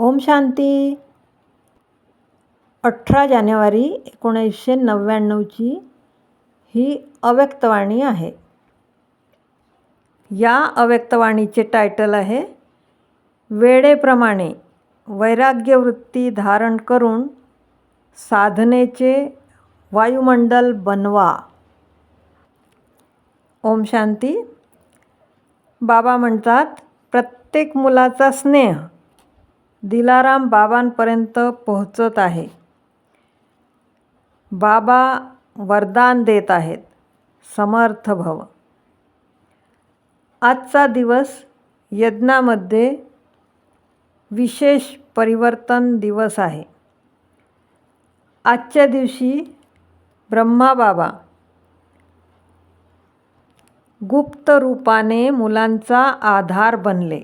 ओम शांती. अठरा जानेवारी एकोणीसशे नव्याण्णवची ही अव्यक्तवाणी आहे. या अव्यक्तवाणीचे टायटल आहे वेळेप्रमाणे वैराग्यवृत्ती धारण करून साधनेचे वायुमंडल बनवा. ओम शांती. बाबा म्हणतात प्रत्येक मुलाचा स्नेह दिलाराम बाबांपर्यंत पोहोचत आहे. बाबा वरदान देत आहेत. समर्थ भव. आजचा दिवस यज्ञामध्ये विशेष परिवर्तन दिवस आहे. आजच्या दिवशी ब्रह्माबाबा गुप्त रूपाने मुलांचा आधार बनले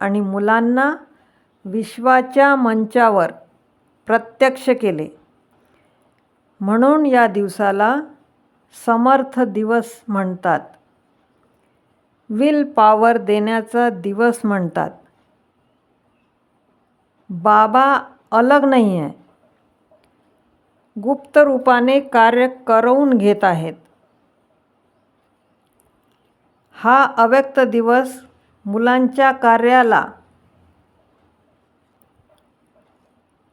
आणि मुलांना विश्वाच्या मंचावर प्रत्यक्ष केले. म्हणून या दिवसाला समर्थ दिवस म्हणतात. विल पॉवर देण्याचा दिवस म्हणतात. बाबा अलग नाही आहे गुप्त रूपाने कार्य करवून घेत आहेत. हा अव्यक्त दिवस मुलांच्या कार्याला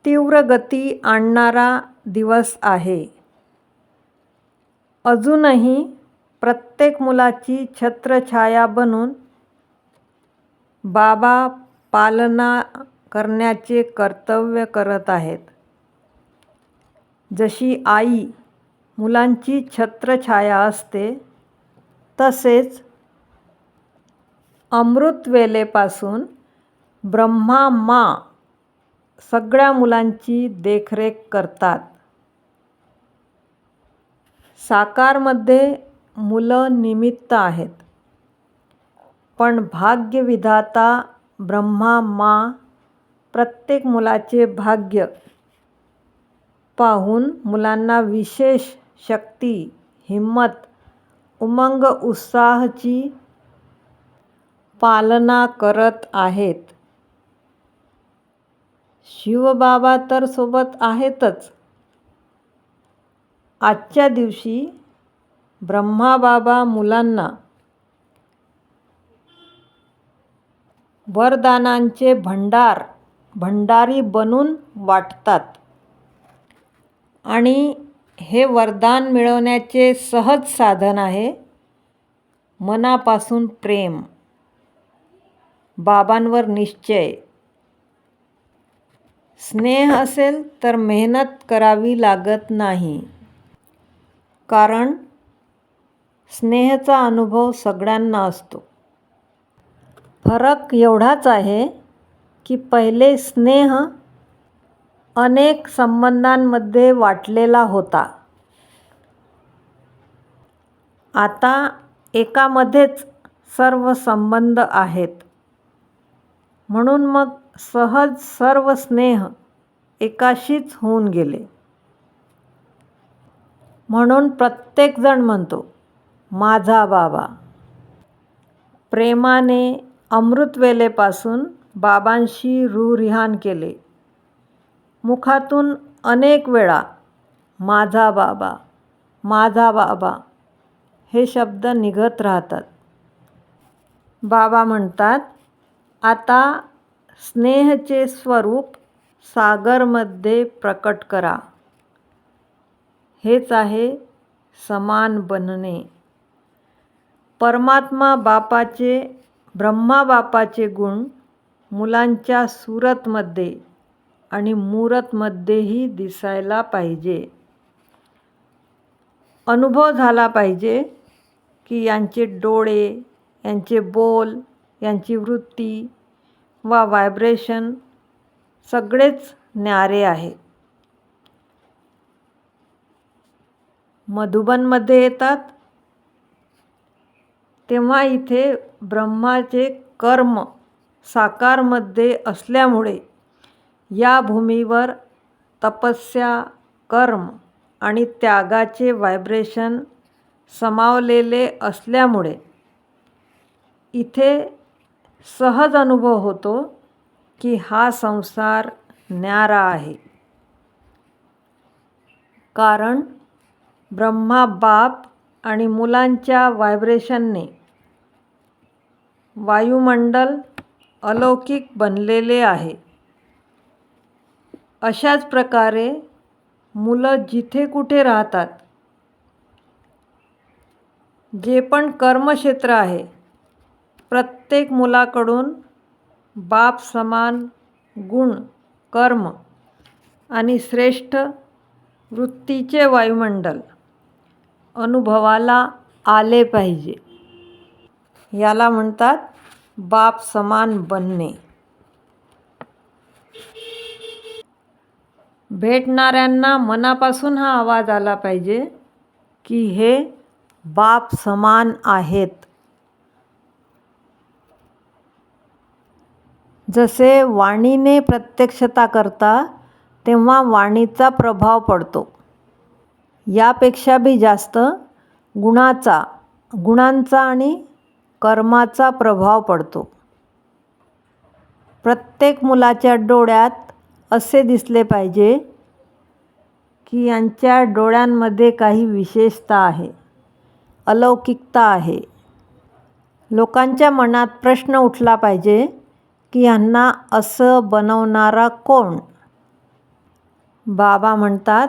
तीव्र गती आणणारा दिवस आहे. अजूनही प्रत्येक मुलाची छत्रछाया बनून बाबा पालना करण्याचे कर्तव्य करत आहेत. जशी आई मुलांची छत्रछाया असते तसेच अमृतवेलेपासून ब्रह्मा मा सगळ्या मुलांची देखरेख करतात. साकारमध्ये मुलं निमित्त आहेत. पण भाग्यविधाता ब्रह्मा मा प्रत्येक मुलाचे भाग्य पाहून मुलांना विशेष शक्ती हिम्मत उमंग उत्साहाची पालना करत आहेत. शिवबाबा तर सोबत आहेतच. आजच्या दिवशी ब्रह्माबाबा मुलांना वरदानांचे भंडार भंडारी बनून वाटतात. आणि हे वरदान मिळवण्याचे सहज साधन आहे मनापासून प्रेम बाबांवर निश्चय. स्नेह असेल तर मेहनत करावी लागत नाही. कारण स्नेहाचा अनुभव सगळ्यांना असतो. फरक एवढाच आहे की पहिले स्नेह अनेक संबंधांमध्ये वाटलेला होता. आता एकामध्येच सर्व संबंध आहेत. म्हणून मग सहज सर्व स्नेह एकाशीच होऊन गेले. म्हणून प्रत्येकजण म्हणतो माझा बाबा. प्रेमाने अमृतवेलेपासून बाबांशी रूरिहान केले. मुखातून अनेक वेळा माझा बाबा माझा बाबा हे शब्द निघत राहतात. बाबा म्हणतात आता स्नेहचे स्वरूप सागरमध्ये प्रकट करा. हेच आहे समान बनणे. परमात्मा बापाचे ब्रह्मा बापाचे गुण मुलांच्या सुरतमध्ये आणि मूरतमध्येही दिसायला पाहिजे. अनुभव झाला पाहिजे की यांचे डोळे यांचे बोल यांची वृत्ती वा व्हायब्रेशन सगळेच न्यारे आहे मधुबनमध्ये येतात. तेव्हा इथे ब्रह्माचे कर्म साकारमध्ये असल्यामुळे या भूमीवर तपस्या कर्म आणि त्यागाचे व्हायब्रेशन समावलेले असल्यामुळे इथे सहज अनुभव होतो की हा संसार न्यारा आहे. कारण ब्रह्मा बाप आणि मुलांच्या व्हायब्रेशनने वायुमंडल अलौकिक बनलेले आहे. अशाच प्रकारे मुलं जिथे कुठे राहतात जे पण कर्मक्षेत्र आहे प्रत्येक मुलाकडून बाप समान गुण कर्म आणि श्रेष्ठ वृत्तीचे वायुमंडल अनुभवाला आले पाहिजे. याला म्हणतात बाप समान बनणे. भेटणाऱ्यांना मनापासून हा आवाज आला पाहिजे की हे बाप समान आहेत. जसे वाणीने प्रत्यक्षता करता तेव्हा वाणीचा प्रभाव पडतो. यापेक्षा बी जास्त गुणाचा गुणांचा आणि कर्माचा प्रभाव पडतो. प्रत्येक मुलाच्या डोळ्यात असे दिसले पाहिजे की यांच्या डोळ्यांमध्ये काही विशेषता आहे अलौकिकता आहे. लोकांच्या मनात प्रश्न उठला पाहिजे की यांना असं बनवणारा कोण? बाबा म्हणतात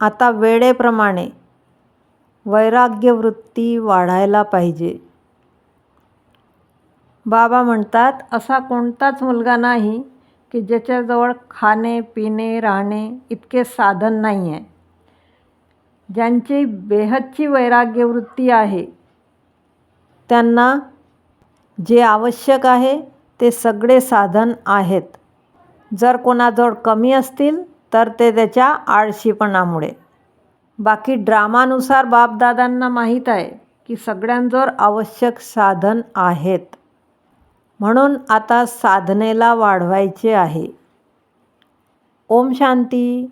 आता वेळेप्रमाणे वैराग्यवृत्ती वाढायला पाहिजे. बाबा म्हणतात असा कोणताच मुलगा नाही की ज्याच्याजवळ खाणे पिणे राहणे इतके साधन नाही आहे ज्यांची बेहदची वैराग्यवृत्ती आहे त्यांना जे आवश्यक आहे ते सगळे साधन आहेत. जर कोणाजवळ कमी असतील तर ते त्याच्या आळशीपणामुळे. बाकी ड्रामानुसार बापदादांना माहीत आहे की सगळ्यांजवळ आवश्यक साधन आहेत. म्हणून आता साधनेला वाढवायचे आहे. ओम शांती.